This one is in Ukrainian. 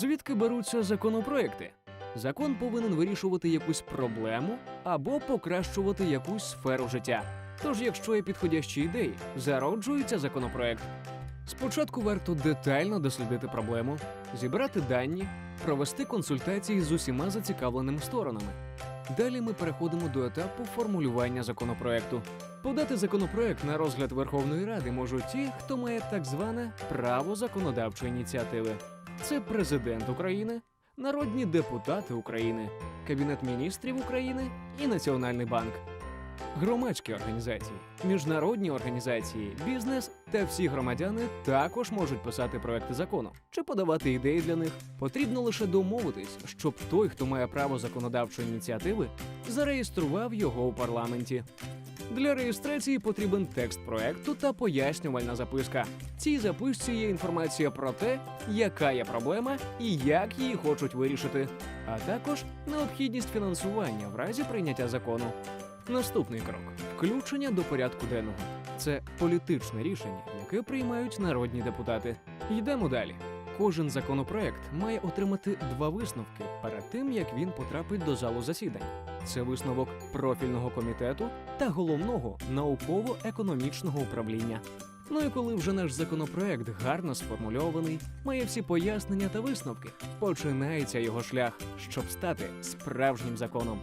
Звідки беруться законопроекти? Закон повинен вирішувати якусь проблему або покращувати якусь сферу життя. Тож, якщо є підходящі ідеї, зароджується законопроект. Спочатку варто детально дослідити проблему, зібрати дані, провести консультації з усіма зацікавленими сторонами. Далі ми переходимо до етапу формулювання законопроекту. Подати законопроект на розгляд Верховної Ради можуть ті, хто має так зване право законодавчої ініціативи. Це президент України, народні депутати України, Кабінет міністрів України і Національний банк. Громадські організації, міжнародні організації, бізнес та всі громадяни також можуть писати проекти закону чи подавати ідеї для них. Потрібно лише домовитись, щоб той, хто має право законодавчої ініціативи, зареєстрував його у парламенті. Для реєстрації потрібен текст проекту та пояснювальна записка. В цій записці є інформація про те, яка є проблема і як її хочуть вирішити, а також необхідність фінансування в разі прийняття закону. Наступний крок включення до порядку денного. Це політичне рішення, яке приймають народні депутати. Йдемо далі. Кожен законопроект має отримати два висновки перед тим, як він потрапить до залу засідань. Це висновок профільного комітету та головного науково-економічного управління. Ну і коли вже наш законопроект гарно сформульований, має всі пояснення та висновки, починається його шлях, щоб стати справжнім законом.